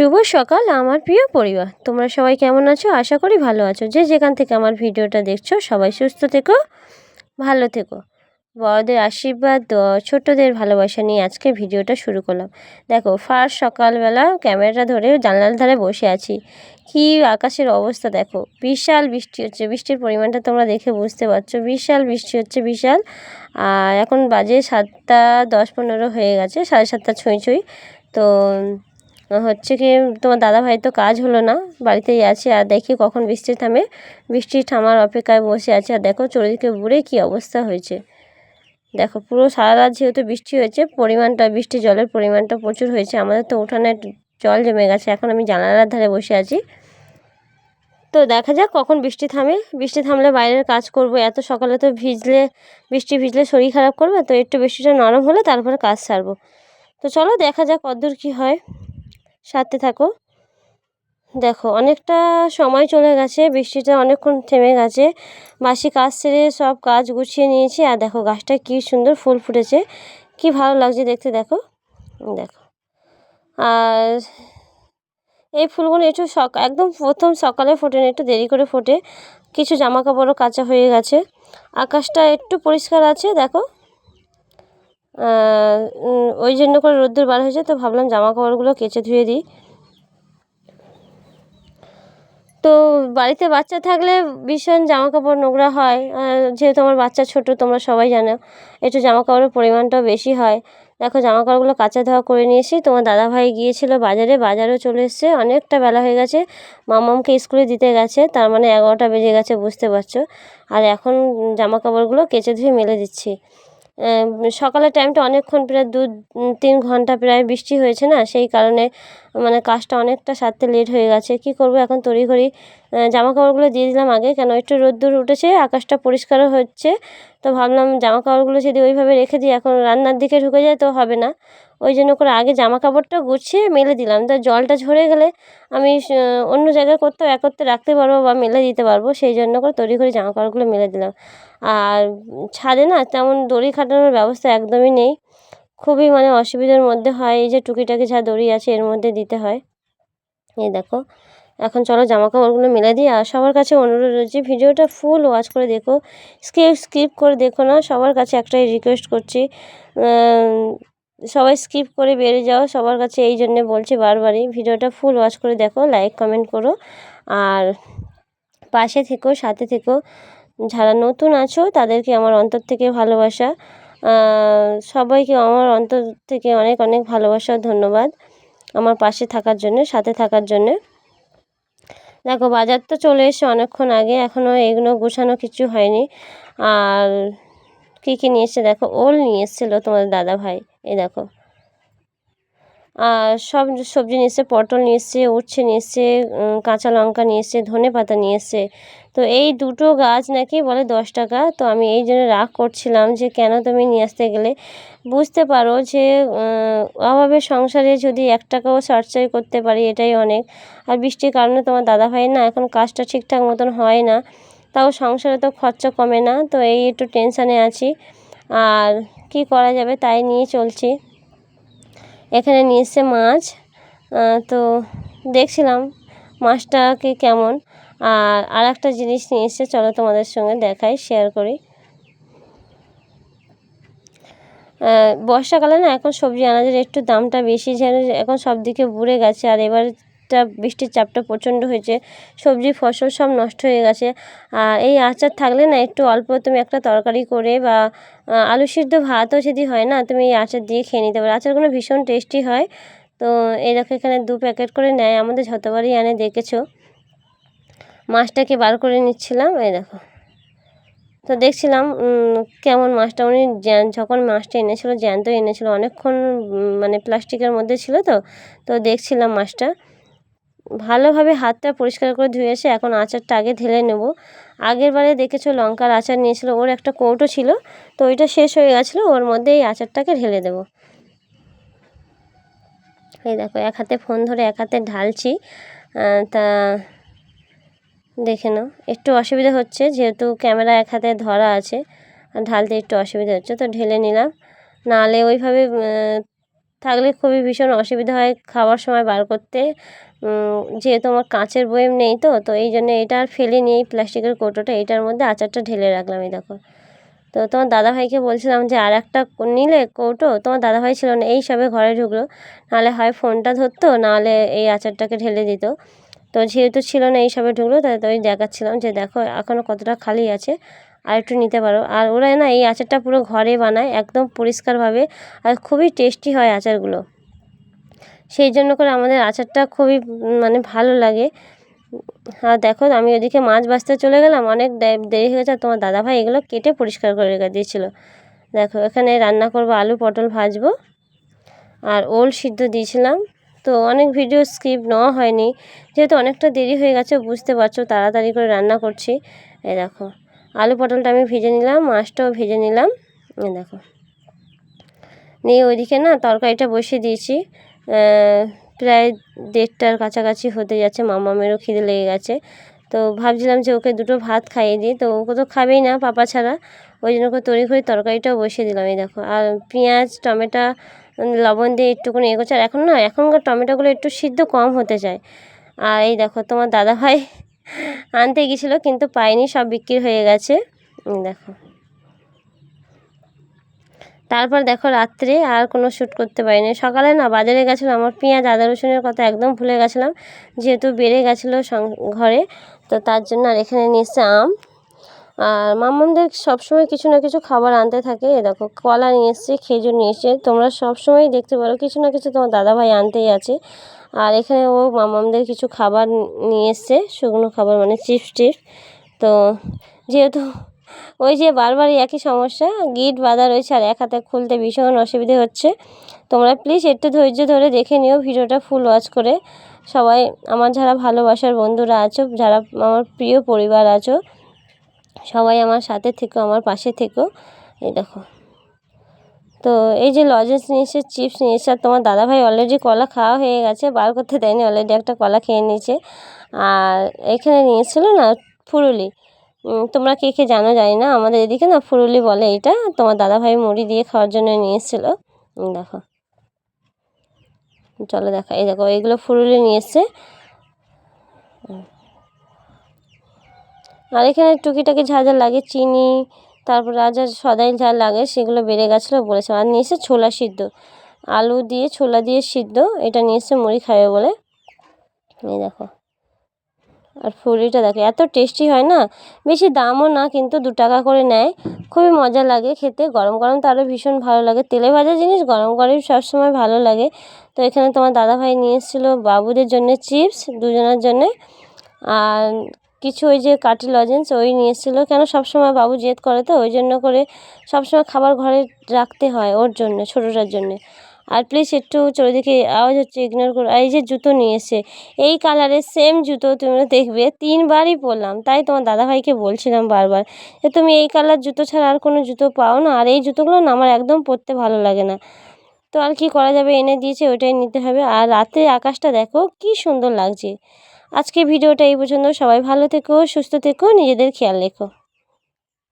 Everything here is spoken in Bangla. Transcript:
শুভ সকাল আমার প্রিয় পরিবার। তোমরা সবাই কেমন আছো? আশা করি ভালো আছো। যে যেখান থেকে আমার ভিডিওটা দেখছ, সবাই সুস্থ থেকো, ভালো থেকো। বড়দের আশীর্বাদ ছোটদের ভালোবাসা নিয়ে আজকে ভিডিওটা শুরু করলাম। দেখো ফার্স্ট সকালবেলা ক্যামেরাটা ধরে জানলার ধারে বসে আছি। কি আকাশের অবস্থা দেখো। বিশাল বৃষ্টি হচ্ছে। বৃষ্টির পরিমাণটা তোমরা দেখে বুঝতে পারছ। বিশাল বৃষ্টি হচ্ছে, বিশাল। আর এখন বাজে সাতটা দশ পনেরো হয়ে গেছে, সাড়ে সাতটা ছুঁই ছুঁই। তো হচ্ছে কি, তোমার দাদাভাই তো কাজ হলো না, বাড়িতেই আছে, আর দেখি কখন বৃষ্টি থামে। বৃষ্টি থামার অপেক্ষায় বসে আছে, আর দেখো চারিদিকে বুড়ে কি অবস্থা হয়েছে। দেখো, পুরো সারা রাত যেহেতু বৃষ্টি হয়েছে, পরিমাণটা, বৃষ্টি জলের পরিমাণটা প্রচুর হয়েছে, আমাদের তো উঠানে জল জমে গেছে, এখন আমি জানালার ধারে বসে আছি। তো দেখা যাক কখন বৃষ্টি থামে। বৃষ্টি থামলে বাইরের কাজ করব, এত সকালে তো ভিজলে, বৃষ্টি ভিজলে শরীর খারাপ করবে, তো একটু বৃষ্টিটা নরম হলে তারপরে কাজ সারবো। তো চলো দেখা যাক কদ্দূর কী হয়। সাথে থাকো। দেখো, অনেকটা সময় চলে গেছে, বৃষ্টিটা অনেকক্ষণ থেমে গেছে। বাসি কাজ সেরে সব কাজ গুছিয়ে নিয়েছি। আর দেখো, গাছটা কি সুন্দর ফুল ফুটেছে। কি ভালো লাগছে দেখতে, দেখো। দেখো। আর এই ফুলগুলো একটু সক, একদম প্রথম সকালে ফোটে না, একটু দেরি করে ফোটে। কিছু জামা কাপড়ও কাঁচা হয়ে গেছে। আকাশটা একটু পরিষ্কার আছে, দেখো। ওই জন্য করে রোদ্দুর বার হয়েছে, তো ভাবলাম জামা কাপড়গুলো কেচে ধুয়ে দিই। তো বাড়িতে বাচ্চা থাকলে ভীষণ জামা কাপড় নোংরা হয়। যেহেতু আমার বাচ্চা ছোট, তোমরা সবাই জানো, একটু জামা কাপড়ের পরিমাণটাও বেশি হয়। দেখো জামা কাপড়গুলো কাঁচা ধোয়া করে নিয়েছি। তোমার দাদাভাই গিয়েছিল বাজারে, বাজারেও চলে এসছে। অনেকটা বেলা হয়ে গেছে। মামামকে স্কুলে দিতে গেছে, তার মানে এগারোটা বেজে গেছে, বুঝতে পারছ। আর এখন জামা কাপড়গুলো কেচে ধুয়ে মেলে দিচ্ছি। সকালের টাইমটা অনেকক্ষণ প্রায় দু তিন ঘণ্টা প্রায় বৃষ্টি হয়েছে না? সেই কারণে মানে কাজটা অনেকটা সারতে লেট হয়ে গেছে। কী করব? এখন তড়িঘড়ি জামা কাপড়গুলো দিয়ে দিলাম আগে, কেন একটু রোদ্দুর উঠেছে, আকাশটা পরিষ্কারও হচ্ছে। তো ভাবলাম জামা কাপড়গুলো যদি ওইভাবে রেখে দিই, এখন রান্নার দিকে ঢুকে যায় তো হবে না। ওই জন্য করে আগে জামা কাপড়টা গুছিয়ে মেলে দিলাম। তো জলটা ঝরে গেলে আমি অন্য জায়গায় করতেও একত্রে রাখতে পারব বা মেলে দিতে পারব, সেই জন্য করে তৈরি করে জামা কাপড়গুলো মেলে দিলাম। আর ছাদে না তেমন দড়ি খাটানোর ব্যবস্থা একদমই নেই। খুবই মানে অসুবিধার মধ্যে হয়, এই যে টুকিটাকি যা দড়ি আছে এর মধ্যে দিতে হয়। এই দেখো। এখন চলো জামা কাপড়গুলো মেলে দিই আর সবার কাছে অনুরোধ রয়েছে ভিডিওটা ফুল ওয়াচ করে দেখো। স্কিপ স্কিপ করে দেখো না, সবার কাছে একটাই রিকোয়েস্ট করছি সবাই স্কিপ করে বেরিয়ে যাও, সবার কাছে এই জন্যে বলছি বারবারই, ভিডিওটা ফুল ওয়াচ করে দেখো লাইক কমেন্ট করো আর পাশে থেকো, সাথে থেকো। যারা নতুন আছো, তাদেরকে আমার অন্তর থেকে ভালোবাসা সবাইকে আমার অন্তর থেকে অনেক অনেক ভালোবাসা, ধন্যবাদ। আমার পাশে থাকার জন্যে, সাথে থাকার জন্যে। দেখো, বাজার তো চলে এসে অনেকক্ষণ আগে, এখনও এগুলো গোছানো কিছু হয়নি। আর কী কী নিয়ে এসছে? দেখো, ওল নিয়ে এসেছিল তোমাদের দাদাভাই। এই দেখো সব সবজি নিয়ে এসছে, পটল নিয়ে এসছে, উচ্ছে নিয়ে এসছে কাঁচা লঙ্কা নিয়ে এসছে, ধনে পাতা নিয়ে এসছে। তো এই দুটো গাছ নাকি বলে দশ টাকা, তো আমি এই জন্য রাগ করছিলাম যে কেন তুমি নিয়ে আসতে গেলে? বুঝতে পারো যে অভাবে সংসারে যদি এক টাকাও সঞ্চয় করতে পারি, এটাই অনেক। আর বৃষ্টির কারণে তোমার দাদা ভাই না এখন কাজটা ঠিকঠাক মতন হয় না, তাও সংসারে তো খরচা কমে না, তো এই একটু টেনশানে আছি। আর কি করা যাবে তাই নিয়ে চলছি। এখানে নিয়ে এসছে মাছ। তো দেখছিলাম মাছটা কি কেমন। আর আর একটা জিনিস নিয়ে এসছে, চলো তোমাদের সঙ্গে দেখাই শেয়ার করি। বর্ষাকালে না এখন সবজি আনাজের একটু দামটা বেশি, যেন এখন সব দিকে বুড়ে গেছে। আর এবার বৃষ্টির চাপটা প্রচণ্ড হয়েছে, সবজি, ফসল সব নষ্ট হয়ে গেছে। আর এই আচার থাকলে না একটু অল্প তুমি একটা তরকারি করে বা আলু সিদ্ধ ভাতও যদি হয় না, তুমি এই আচার দিয়ে খেয়ে নিতে পারো। আচারগুলো ভীষণ টেস্টি হয়। তো এই দেখো এখানে দু প্যাকেট করে নেয়, আমাদের যতবারই এনে দেখেছ। মাছটাকে বার করে নিচ্ছিলাম, এই দেখো। তো দেখছিলাম কেমন মাছটা, উনি যখন মাছটা এনেছিলো, জ্যান্ত এনেছিলো, অনেকক্ষণ মানে প্লাস্টিকের মধ্যে ছিল তো তো দেখছিলাম মাছটা। ভালোভাবে হাতটা পরিষ্কার করে ধুয়ে এসে এখন আচারটা আগে ঢেলে নেব। আগের বারে দেখেছ লঙ্কার আচার নিয়েছিল, ওর একটা কৌটো ছিল, তো ওইটা শেষ হয়ে গেছিল, ওর মধ্যে এই আচারটাকে ঢেলে দেব। এই দেখো, এক হাতে ফোন ধরে এক হাতে ঢালছি তা দেখে নাও, একটু অসুবিধা হচ্ছে, যেহেতু ক্যামেরা এক হাতে ধরা আছে, আর ঢালতে একটু অসুবিধা হচ্ছে, তো ঢেলে নিলাম। নাহলে ওইভাবে থাকলে খুবই ভীষণ অসুবিধা হয় খাওয়ার সময় বার করতে যেহেতু আমার কাঁচের বয়েম নেই তো তো এই জন্য এটা আর ফেলিনি, এই প্লাস্টিকের কৌটোটা, এটার মধ্যে আচারটা ঢেলে রাখলাম, এই দেখো। তো তোমার দাদাভাইকে বলছিলাম যে আর একটা নিলে কৌটো, তোমার দাদাভাই ছিল না, এই সবে ঘরে ঢুকলো, নাহলে হয় ফোনটা ধরতো, নাহলে এই আচারটাকে ঢেলে দিত। তো যেহেতু ছিল না, এই সবে ঢুকলো, তাই তো ওই দেখাচ্ছিলাম যে দেখো এখনও কতটা খালি আছে, আর একটু নিতে পারো। আর ওরা না, এই আচারটা পুরো ঘরে বানায়, একদম পরিষ্কারভাবে, আর খুবই টেস্টি হয় আচারগুলো। সেই জন্য করে আমাদের আচারটা খুবই মানে ভালো লাগে। আর দেখো, আমি ওদিকে মাছ বাছতে চলে গেলাম, অনেক দেরি হয়ে গেছে। তোমার দাদাভাই এগুলো কেটে পরিষ্কার করে রেখে দিয়েছিলো। দেখো, এখানে রান্না করব আলু, পটল ভাজবো। আর ওল সিদ্ধ দিয়েছিলাম। তো অনেক ভিডিও স্ক্রিপ্ট নেওয়া হয়নি। যেহেতু অনেকটা দেরি হয়ে গেছে, বুঝতে পারছ, তাড়াতাড়ি করে রান্না করছি। এই দেখো, আলু, পটলটা আমি ভেজে নিলাম, মাছটাও ভেজে নিলাম। এই দেখো, নিয়ে ওইদিকে না তরকারিটা বসিয়ে দিয়েছি। প্রায় দেড়টার কাছাকাছি হতে যাচ্ছে। মামামেরও খিদে লেগে গেছে। তো ভাবছিলাম যে ওকে দুটো ভাত খাইয়ে দিই। তো ওকে তো খাবেই না, পাপা ছাড়া। ওই জন্য ওকে তৈরি করে তরকারিটাও বসিয়ে দিলাম। এই দেখো, আর পেঁয়াজ, টমেটো, লবণ দিয়ে একটুখানি এ করছে আর এখন না, এখনকার টমেটোগুলো একটু সিদ্ধ কম হতে চায়। আর এই দেখো, তোমার দাদাভাই আনতে গেছিল, কিন্তু পাইনি, সব বিক্রি হয়ে গেছে। দেখো। তারপর দেখো রাত্রে আর কোনো শ্যুট করতে পারিনি। সকালে না বাজারে গেছিল আমার পেঁয়াজ, আদা, রসুনের কথা একদম ভুলে গেছিলাম, যেহেতু বেড়ে গেছিল ঘরে, তো তার জন্য আর এখানে নিয়ে এসছে আম। আর মামাদের সবসময় কিছু না কিছু খাবার আনতে থাকে। এ দেখো, কলা নিয়ে এসছে, খেজুর নিয়ে এসছে। তোমরা সবসময় দেখতে পারো, কিছু না কিছু তোমার দাদাভাই আনতেই আছে। আর এখানে ও মামামদের কিছু খাবার নিয়ে এসছে, শুকনো খাবার মানে চিপস টিপস। তো যেহেতু ওই যে বারবারই একই সমস্যা, গিট বাঁধা রয়েছে আর এক হাতে খুলতে ভীষণ অসুবিধে হচ্ছে। তোমরা প্লিজ একটু ধৈর্য ধরে দেখে নিও ভিডিওটা ফুল ওয়াচ করে। সবাই আমার যারা ভালোবাসার বন্ধুরা আছো, যারা আমার প্রিয় পরিবার আছো, সবাই আমার সাথে থেকো, আমার পাশে থেকো। এই দেখো। তো এই যে লজেন্স নিয়েছে, চিপস নিয়েছে, আর তোমার দাদাভাই অলরেডি কলা খাওয়া হয়ে গেছে, বার করতে দেয়নি অলরেডি একটা কলা খেয়ে নিয়েছে। আর এখানে নিয়েছিল না, ফুরুলি? তোমরা কে কে জানো জানি না। আমাদের এদিকে না ফুরুলি বলে এটা তোমার দাদাভাই মুড়ি দিয়ে খাওয়ার জন্য নিয়ে এসেছিল। দেখো। চলো দেখা। এই দেখো, এইগুলো ফুরুলি নিয়ে আর এখানে টুকিটাকি ঝাল ঝাল লাগে, চিনি, তারপর আর যা সদাই ঝাল লাগে, সেগুলো বেড়ে গেছিল বলেছে। আর নিয়ে এসে ছোলা সিদ্ধ। আলু দিয়ে, ছোলা দিয়ে সিদ্ধ। এটা নিয়ে মুড়ি খাবে বলে। এই দেখো। আর ফুলিটা দেখো, এত টেস্টি হয় না? বেশি দামও না, কিন্তু দু টাকা করে নেয়। খুবই মজা লাগে খেতে, গরম গরম তো আরও ভীষণ ভালো লাগে। তেলে ভাজা জিনিস গরম গরম সবসময় ভালো লাগে। তো এখানে তোমার দাদাভাই নিয়ে এসেছিল বাবুদের জন্য চিপস দুজনের জন্যে। আর কিছু ওই যে কাটি লজেন্স ওই নিয়ে এসেছিল। কেন সবসময় বাবু জেদ করে তো? ওই জন্য করে সবসময় খাবার ঘরে রাখতে হয় ওর জন্য, ছোটোটার জন্যে। আর প্লিজ একটু চারিদিকে আওয়াজ হচ্ছে ইগনোর করো। এই যে জুতো নিয়ে এসে, এই কালারের সেম জুতো তুমি দেখবে, তিনবারই পরলাম। তাই তোমার দাদাভাইকে বলছিলাম বারবার যে, তুমি এই কালার জুতো ছাড়া আর কোনো জুতো পাও না, আর এই জুতোগুলো না আমার একদম পরতে ভালো লাগে না। তো আর কি করা যাবে, এনে দিয়েছে, ওইটাই নিতে হবে। আর রাতে আকাশটা দেখো, কি সুন্দর লাগছে। আজকে ভিডিওটা এই পর্যন্ত। সবাই ভালো থেকো, সুস্থ থেকো, নিজেদের খেয়াল রেখো।